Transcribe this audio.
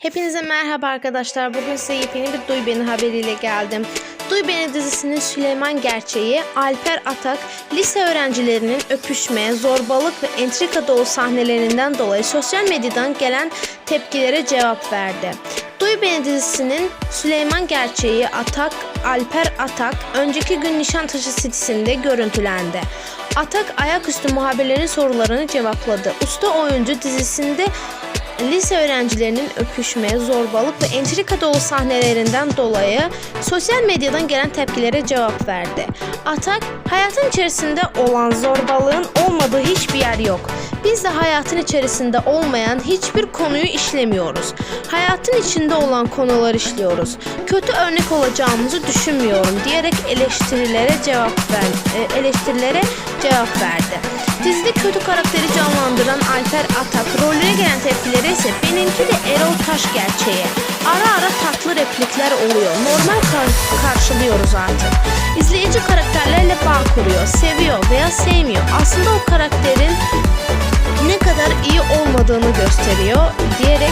Hepinize merhaba arkadaşlar. Bugün size yepyeni bir Duy Beni haberiyle geldim. Duy Beni dizisinin Süleyman Gerçeği, Alper Atak, lise öğrencilerinin öpüşme, zorbalık ve entrika dolu sahnelerinden dolayı sosyal medyadan gelen tepkilere cevap verdi. Duy Beni dizisinin Süleyman Gerçeği, Atak, Alper Atak önceki gün Nişantaşı City'sinde görüntülendi. Atak ayaküstü muhabirlerin sorularını cevapladı. Usta oyuncu dizisinde lise öğrencilerinin öpüşme, zorbalık ve entrika dolu sahnelerinden dolayı sosyal medyadan gelen tepkilere cevap verdi. Atak, hayatın içerisinde olan zorbalığın olmadığı hiçbir yer yok. Biz de hayatın içerisinde olmayan hiçbir konuyu işlemiyoruz. Hayatın içinde olan konular işliyoruz. Kötü örnek olacağımızı düşünmüyorum diyerek eleştirilere cevap ver, e, eleştirilere cevap verdi. Dizide kötü karakteri canlandıran Alper Atak ise benimki de Erol Taş gerçeği. Ara ara tatlı replikler oluyor. Normal kar- karşılıyoruz artık. İzleyici karakterlerle bağ kuruyor, seviyor veya sevmiyor. Aslında o karakterin ne kadar iyi olmadığını gösteriyor diyerek.